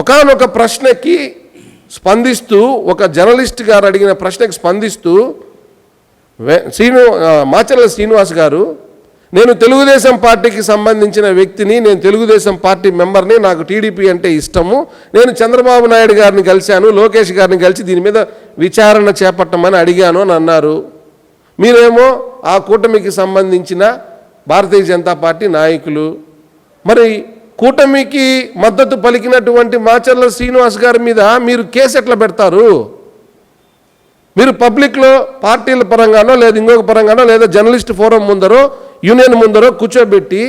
ఒకానొక ప్రశ్నకి స్పందిస్తూ ఒక జర్నలిస్ట్ గారు అడిగిన ప్రశ్నకి స్పందిస్తూ శ్రీను మాచర్ల శ్రీనివాస్ గారు నేను తెలుగుదేశం పార్టీకి సంబంధించిన వ్యక్తిని నేను తెలుగుదేశం పార్టీ మెంబర్ని నాకు టీడీపీ అంటే ఇష్టము. నేను చంద్రబాబు నాయుడు గారిని కలిశాను లోకేష్ గారిని కలిసి దీని మీద విచారణ చేపట్టమని అడిగాను అని అన్నారు. మీరేమో ఆ కూటమికి సంబంధించిన భారతీయ జనతా పార్టీ నాయకులు. మరి కూటమికి మద్దతు పలికినటువంటి మాచర్ల శ్రీనివాస్ గారి మీద మీరు కేసు ఎట్లా పెడతారు? మీరు పబ్లిక్లో పార్టీల పరంగానో లేదా ఇంకొక పరంగానో లేదా జర్నలిస్ట్ ఫోరం ముందరో యూనియన్ ముందరో కూర్చోబెట్టి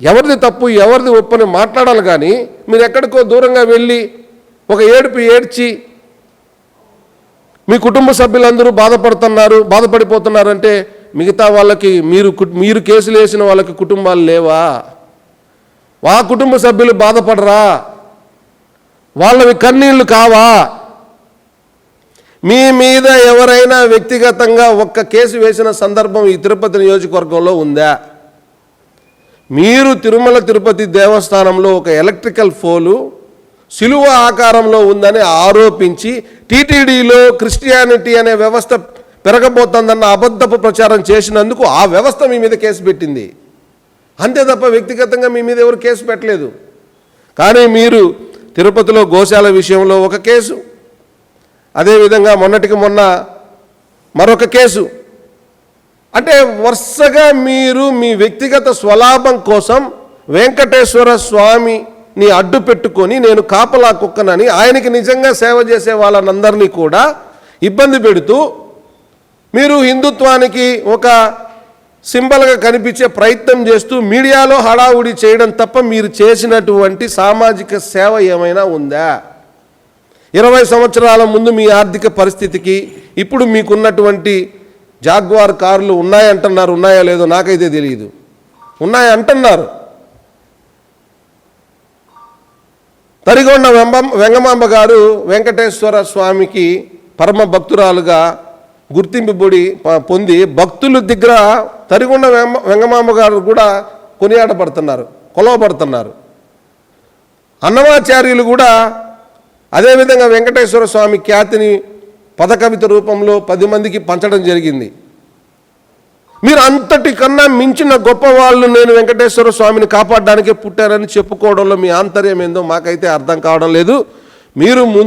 ఎవరిది తప్పు ఎవరిది ఒప్పని మాట్లాడాలి కానీ మీరు ఎక్కడికో దూరంగా వెళ్ళి ఒక ఏడుపు ఏడ్చి మీ కుటుంబ సభ్యులందరూ బాధపడుతున్నారు బాధపడిపోతున్నారంటే మిగతా వాళ్ళకి మీరు మీరు కేసులు వేసిన వాళ్ళకి కుటుంబాలు లేవా? వా కుటుంబ సభ్యులు బాధపడరా? వాళ్ళవి కన్నీళ్ళు కావా? మీ మీద ఎవరైనా వ్యక్తిగతంగా ఒక్క కేసు వేసిన సందర్భం ఈ తిరుపతి నియోజకవర్గంలో ఉందా? మీరు తిరుమల తిరుపతి దేవస్థానంలో ఒక ఎలక్ట్రికల్ ఫోలు సిలువ ఆకారంలో ఉందని ఆరోపించి టీటీడీలో క్రిస్టియానిటీ అనే వ్యవస్థ పెరగబోతోందన్న అబద్ధపు ప్రచారం చేసినందుకు ఆ వ్యవస్థ మీ మీద కేసు పెట్టింది. అంతే తప్ప వ్యక్తిగతంగా మీ మీద ఎవరు కేసు పెట్టలేదు. కానీ మీరు తిరుపతిలో గోశాల విషయంలో ఒక కేసు. అదేవిధంగా మొన్నటికి మొన్న మరొక కేసు. అంటే వరుసగా మీరు మీ వ్యక్తిగత స్వలాభం కోసం వెంకటేశ్వర స్వామిని అడ్డు పెట్టుకొని నేను కాపలా కుక్కనని ఆయనకి నిజంగా సేవ చేసే వాళ్ళనందరినీ కూడా ఇబ్బంది పెడుతూ మీరు హిందుత్వానికి ఒక సింబల్గా కనిపించే ప్రయత్నం చేస్తూ మీడియాలో హడావుడి చేయడం తప్ప మీరు చేసినటువంటి సామాజిక సేవ ఏమైనా ఉందా? ఇరవై సంవత్సరాల ముందు మీ ఆర్థిక పరిస్థితికి ఇప్పుడు మీకున్నటువంటి జాగ్వార్ కార్లు ఉన్నాయంటున్నారు ఉన్నాయో లేదో నాకైతే తెలియదు ఉన్నాయంటున్నారు తరిగొండ వెంబ వెంగమాంబ గారు వెంకటేశ్వర స్వామికి పరమ భక్తురాలుగా గుర్తింపు పొడి ప- పొంది భక్తుల దగ్గర తరిగొండ వెంగ వెంగమాంబ గారు కూడా కొనియాడబడుతున్నారు కొలవబడుతున్నారు అన్నమాచార్యులు కూడా అదేవిధంగా వెంకటేశ్వర స్వామి ఖ్యాతిని పదకవిత రూపంలో పది మందికి పంచడం జరిగింది. మీరు అంతటి కన్నా మించిన గొప్పవాళ్ళు నేను వెంకటేశ్వర స్వామిని కాపాడడానికే పుట్టారని చెప్పుకోవడంలో మీ ఆంతర్యం ఏందో మాకైతే అర్థం కావడం లేదు. మీరు ముందు